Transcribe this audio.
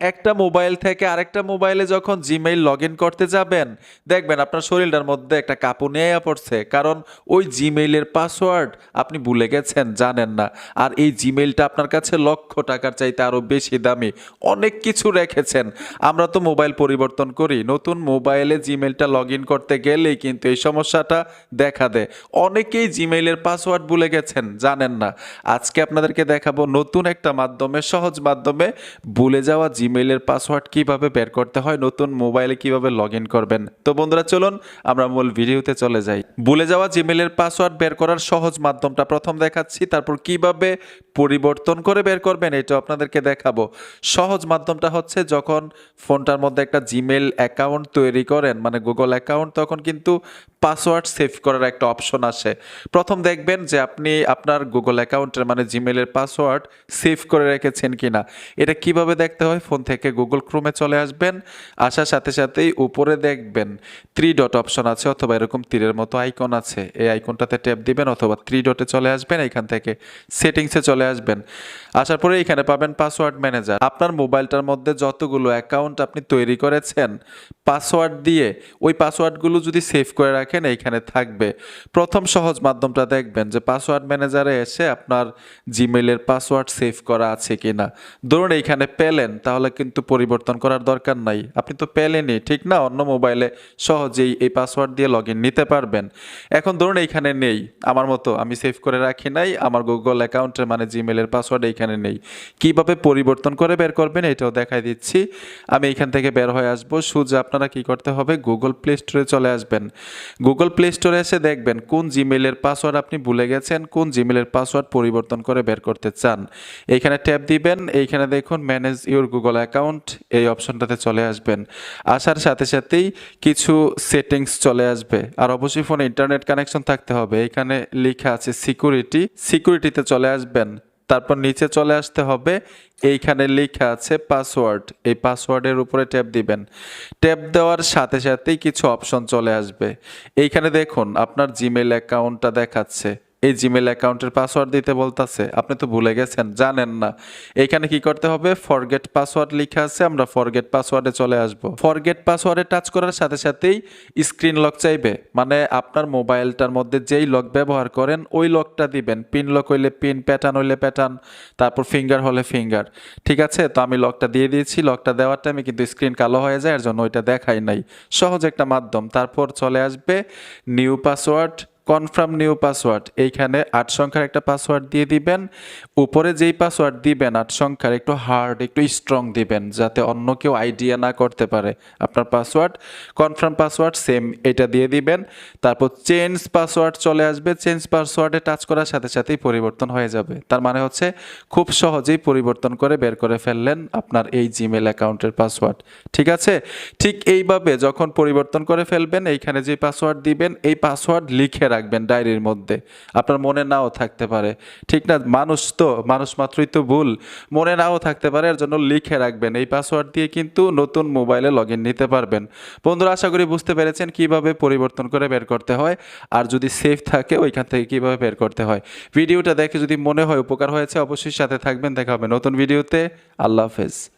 একটা মোবাইল থেকে আরেকটা মোবাইলে যখন জিমেইল লগ করতে যাবেন, দেখবেন আপনার শরীরটার মধ্যে একটা কাঁপুনি আয়া পড়ছে। কারণ ওই জিমেইলের পাসওয়ার্ড আপনি ভুলে গেছেন, জানেন না। আর এই জিমেইলটা আপনার কাছে লক্ষ টাকার চাইতে আরও বেশি দামি। অনেক কিছু রেখেছেন। আমরা তো মোবাইল পরিবর্তন করি। নতুন মোবাইলে জিমেইলটা লগ করতে গেলেই কিন্তু এই সমস্যাটা দেখা দেয়। অনেকেই জিমেইলের পাসওয়ার্ড ভুলে গেছেন, জানেন না। আজকে আপনাদেরকে দেখাবো নতুন একটা মাধ্যমে, সহজ মাধ্যমে ভুলে যাওয়া জিমেইলের পাসওয়ার্ড কীভাবে বের করতে হয়, নতুন মোবাইলে কীভাবে লগ করবেন? তো বন্ধুরা, চলুন আমরা মূল ভিডিওতে চলে যাই। ভুলে যাওয়া জিমেইলের পাসওয়ার্ড বের করার সহজ মাধ্যমটা প্রথম দেখাচ্ছি, তারপর কীভাবে পরিবর্তন করে বের করবেন এটা আপনাদেরকে দেখাবো। সহজ মাধ্যমটা হচ্ছে যখন ফোনটার মধ্যে একটা জিমেল অ্যাকাউন্ট তৈরি করেন মানে গুগল অ্যাকাউন্ট, তখন কিন্তু পাসওয়ার্ড সেভ করার একটা অপশন আসে। প্রথম দেখবেন যে আপনি আপনার গুগল অ্যাকাউন্টের মানে জিমেলের পাসওয়ার্ড সেভ করে রেখেছেন কিনা। এটা কীভাবে দেখতে হয়? ফোন থেকে গুগল ক্রোমে চলে আসবেন, আসার সাথে সাথেই উপরে দেখবেন থ্রি ডট অপশন আছে অথবা এরকম তীরের মতো আইকন আছে। এই আইকনটাতে ট্যাপ দিবেন অথবা থ্রি ডটে চলে আসবেন এখান থেকে সেটিংসে চলে আসবেন। আসার পরে এখানে পাবেন পাসওয়ার্ড ম্যানেজার আপনার মোবাইলটার মধ্যে যতগুলো অ্যাকাউন্ট আপনি তৈরি করেছেন পাসওয়ার্ড দিয়ে ওই পাসওয়ার্ডগুলো যদি সেভ করে রাখেন, এইখানে থাকবে। প্রথম সহজ মাধ্যমটা দেখবেন যে পাসওয়ার্ড ম্যানেজারে এসে আপনার জিমেলের পাসওয়ার্ড সেভ করা আছে কিনা। ধরুন এইখানে পেলেন, তাহলে কিন্তু পরিবর্তন করার দরকার নাই। আপনি তো পেলেনই, ঠিক না? অন্য মোবাইলে সহজেই এই পাসওয়ার্ড দিয়ে লগ নিতে পারবেন। এখন ধরুন এইখানে নেই, আমার মতো, আমি সেভ করে রাখি নাই, আমার গুগল অ্যাকাউন্টের মানে জিমেলের পাসওয়ার্ড এইখানে নেই। কীভাবে পরিবর্তন করে বের করবেন এটাও দেখাই দিচ্ছি। আমি এইখান থেকে বের হয়ে আসব, সোজা, আপনারা কি করতে হবে? গুগল প্লে স্টোরে চলে আসবেন। গুগল প্লে স্টোরে এসে দেখবেন কোন জিমেলের পাসওয়ার্ড আপনি ভুলে গেছেন, কোন জিমেলের পাসওয়ার্ড পরিবর্তন করে বের করতে চান। এইখানে ট্যাপ দিবেন, এইখানে দেখুন, ম্যানেজ ইউর গুগল অ্যাকাউন্ট এই অপশনটাতে চলে আসবেন। আসার সাথে সাথেই কিছু সেটিংস চলে আসবে। আর অবশ্যই ফোনে ইন্টারনেট কানেকশন থাকতে হবে। এখানে লেখা আছে সিকিউরিটি সিকিউরিটিতে চলে আসবেন। তারপর নিচে চলে আসতে হবে। এইখানে লেখা আছে পাসওয়ার্ড এই পাসওয়ার্ডের উপরে ট্যাপ দিবেন। ট্যাপ দেওয়ার সাথে সাথেই কিছু অপশন চলে আসবে। এইখানে দেখুন, আপনার জিমেল অ্যাকাউন্টটা দেখাচ্ছে। এই জিমেল অ্যাকাউন্টের পাসওয়ার্ড দিতে বলতাছে। আপনি তো ভুলে গেছেন, জানেন না। এখানে কি করতে হবে? ফরগেট পাসওয়ার্ড লেখা আছে, আমরা ফরগেট পাসওয়ার্ডে চলে আসব। ফরগেট পাসওয়ার্ডে টাচ করার সাথে সাথেই স্ক্রিন লক চাইবে। মানে আপনার মোবাইলটার মধ্যে যেই লক ব্যবহার করেন, ওই লকটা দিবেন। পিন লক হইলে পিন প্যাটার্ন হইলে প্যাটার্ন তারপর ফিঙ্গার হলে ফিঙ্গার ঠিক আছে? তো আমি লকটা দিয়ে দিয়েছি। লকটা দেওয়ার টাইমে কিন্তু স্ক্রিন কালো হয়ে যায়, এর জন্য ওইটা দেখাই নাই। সহজ একটা মাধ্যম। তারপর চলে আসবে new password confirm new password এইখানে আট সংখ্যার একটা পাসওয়ার্ড দিয়ে দিবেন। উপরে যেই পাসওয়ার্ড দিবেন, আট সংখ্যার একটু হার্ড একটু স্ট্রং দিবেন, যাতে অন্য কেউ আইডিয়া না করতে পারে আপনার পাসওয়ার্ড কনফার্ম পাসওয়ার্ড সেম এটা দিয়ে দিবেন। তারপর চেঞ্জ পাসওয়ার্ড চলে আসবে। চেঞ্জ পাসওয়ার্ডে টাচ করার সাথে সাথেই পরিবর্তন হয়ে যাবে। তার মানে হচ্ছে খুব সহজেই পরিবর্তন করে বের করে ফেললেন আপনার এই জিমেল অ্যাকাউন্টের পাসওয়ার্ড ঠিক আছে? ঠিক এইভাবে যখন পরিবর্তন করে ফেলবেন, এইখানে যে পাসওয়ার্ড দিবেন, এই পাসওয়ার্ড লিখে রাখবেন ডায়েরির মধ্যে। আপনার মনে নাও থাকতে পারে। ঠিক না? মানুষ তো, মানুষ মাত্রই তো ভুল। মনে নাও থাকতে পারে, এর জন্য লিখে রাখবেন। এই পাসওয়ার্ড দিয়ে কিন্তু নতুন মোবাইলে লগ নিতে পারবেন। বন্ধুরা, আশা করি বুঝতে পেরেছেন কীভাবে পরিবর্তন করে বের করতে হয়। আর যদি সেফ থাকে, ওইখান থেকে কীভাবে বের করতে হয়। ভিডিওটা দেখে যদি মনে হয় উপকার হয়েছে, অবশ্যই সাথে থাকবেন। দেখা হবে নতুন ভিডিওতে। আল্লাহ হাফেজ।